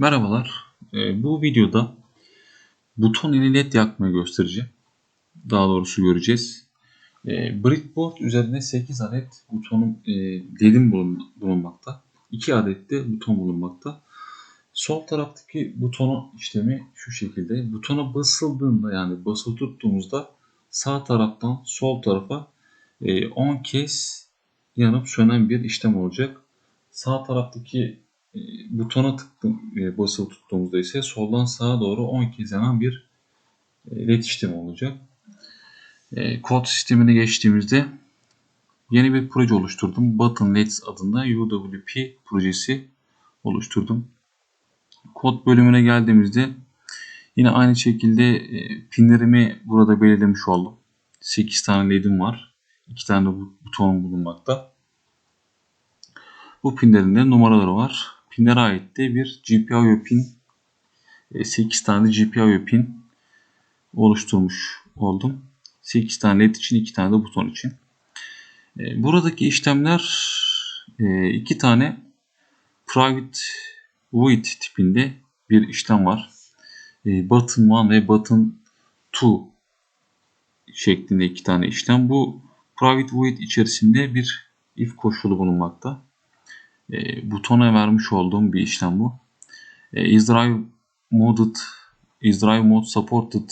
Merhabalar. Ee, bu videoda buton ile led yakmayı göstereceğim. Daha doğrusu göreceğiz. Ee, Breadboard üzerinde 8 adet butonum e, led'im bulun, bulunmakta. 2 adet de buton bulunmakta. Sol taraftaki butonun işlemi şu şekilde. Butona basıldığında yani basılı tuttuğumuzda sağ taraftan sol tarafa e, 10 kez yanıp sönen bir işlem olacak. Sağ taraftaki e, butona tıktım, e, basılı tuttuğumuzda ise soldan sağa doğru 10 kez yanan bir e, led işlemi olacak. E, kod sistemine geçtiğimizde yeni bir proje oluşturdum. Button LEDs adında UWP projesi oluşturdum. Kod bölümüne geldiğimizde yine aynı şekilde e, pinlerimi burada belirlemiş oldum. 8 tane led'im var. 2 tane de butonum bulunmakta. Bu pinlerin de numaraları var. Pinlere ait de bir GPIO pin 8 tane GPIO pin oluşturmuş oldum. 8 tane led için 2 tane de buton için. E, buradaki işlemler 2 e, tane private void tipinde bir işlem var. E, button 1 ve button 2 şeklinde iki tane işlem. Bu private void içerisinde bir if koşulu bulunmakta e, butona vermiş olduğum bir işlem bu. E, is drive modded is drive mode supported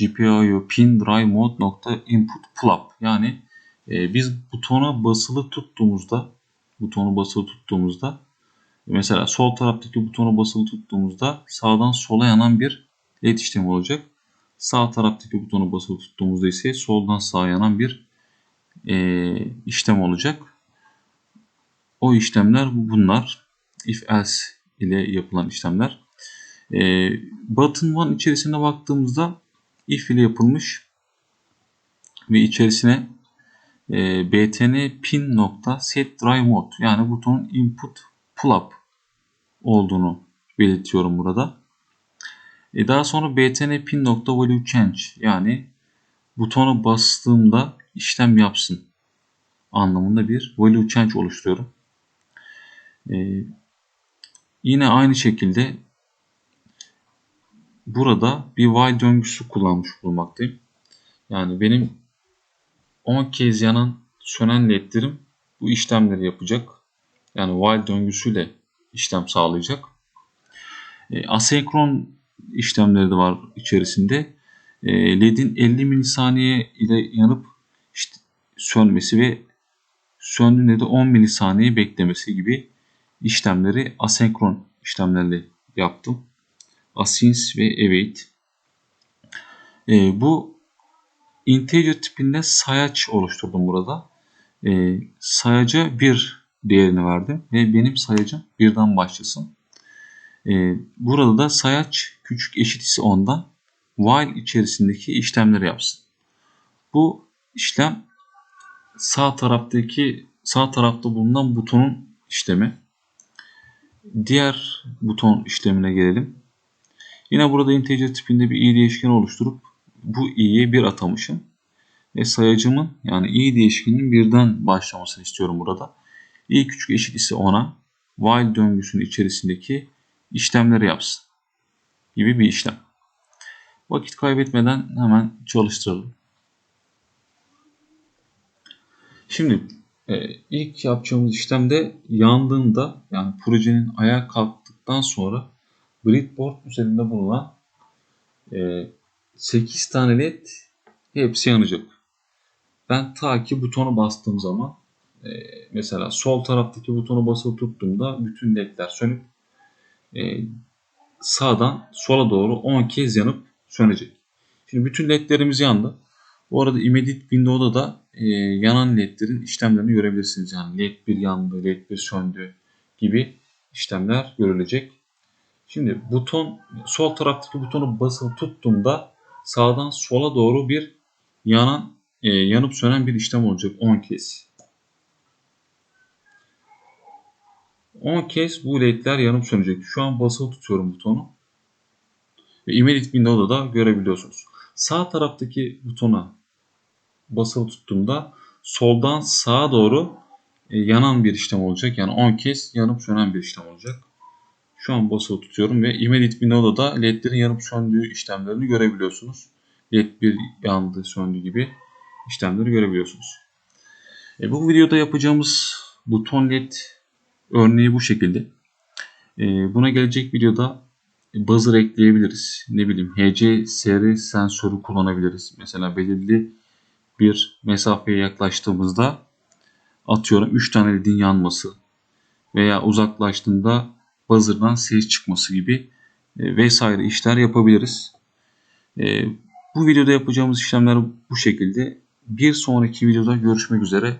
GPIO pin drive mode nokta input pull up yani e, biz butona basılı tuttuğumuzda butonu basılı tuttuğumuzda mesela sol taraftaki butonu basılı tuttuğumuzda sağdan sola yanan bir led işlemi olacak. Sağ taraftaki butonu basılı tuttuğumuzda ise soldan sağa yanan bir e, işlem olacak. O işlemler bunlar. If else ile yapılan işlemler. E, button one içerisine baktığımızda if ile yapılmış ve içerisine e, btn pin nokta set drive mode yani butonun input pull up olduğunu belirtiyorum burada. E, daha sonra btn pin nokta value change yani butonu bastığımda işlem yapsın anlamında bir value change oluşturuyorum. Ee, yine aynı şekilde burada bir while döngüsü kullanmış bulunmaktayım. Yani benim 10 kez yanan sönen ledlerim bu işlemleri yapacak. Yani while döngüsüyle işlem sağlayacak. E, asenkron işlemleri de var içerisinde. E, LED'in 50 milisaniye ile yanıp işte sönmesi ve söndüğünde de 10 milisaniye beklemesi gibi işlemleri asenkron işlemlerle yaptım. Async ve await. E, bu integer tipinde sayaç oluşturdum burada. E, sayaca bir değerini verdim ve benim sayacım birden başlasın. E, burada da sayaç küçük eşit ise ondan while içerisindeki işlemleri yapsın. Bu işlem sağ taraftaki sağ tarafta bulunan butonun işlemi. Diğer buton işlemine gelelim. Yine burada integer tipinde bir i değişkeni oluşturup bu i'ye bir atamışım. Ve sayacımın yani i değişkeninin birden başlamasını istiyorum burada. i küçük eşit ise ona while döngüsünün içerisindeki işlemleri yapsın gibi bir işlem. Vakit kaybetmeden hemen çalıştıralım. Şimdi e, ilk yapacağımız işlemde yandığında yani projenin ayağa kalktıktan sonra breadboard üzerinde bulunan e, 8 tane led hepsi yanacak. Ben ta ki butonu bastığım zaman e, mesela sol taraftaki butonu basılı tuttuğumda bütün ledler sönüp e, sağdan sola doğru 10 kez yanıp sönecek. Şimdi bütün ledlerimiz yandı. Bu arada immediate window'da da e, yanan ledlerin işlemlerini görebilirsiniz. Yani led 1 yandı, led 1 söndü gibi işlemler görülecek. Şimdi buton sol taraftaki butonu basılı tuttuğumda sağdan sola doğru bir yanan e, yanıp sönen bir işlem olacak 10 kez. 10 kez bu ledler yanıp sönecek. Şu an basılı tutuyorum butonu. Ve immediate window'da da görebiliyorsunuz. Sağ taraftaki butona basılı tuttuğumda soldan sağa doğru e, yanan bir işlem olacak. Yani 10 kez yanıp sönen bir işlem olacak. Şu an basılı tutuyorum ve Immediate Window'da da ledlerin yanıp söndüğü işlemlerini görebiliyorsunuz. Led bir yandı söndü gibi işlemleri görebiliyorsunuz. E, bu videoda yapacağımız buton led örneği bu şekilde. E, buna gelecek videoda buzzer ekleyebiliriz. Ne bileyim HC seri sensörü kullanabiliriz. Mesela belirli bir mesafeye yaklaştığımızda atıyorum 3 tane ledin yanması veya uzaklaştığında buzzer'dan ses çıkması gibi e, vesaire işler yapabiliriz. E, bu videoda yapacağımız işlemler bu şekilde. Bir sonraki videoda görüşmek üzere.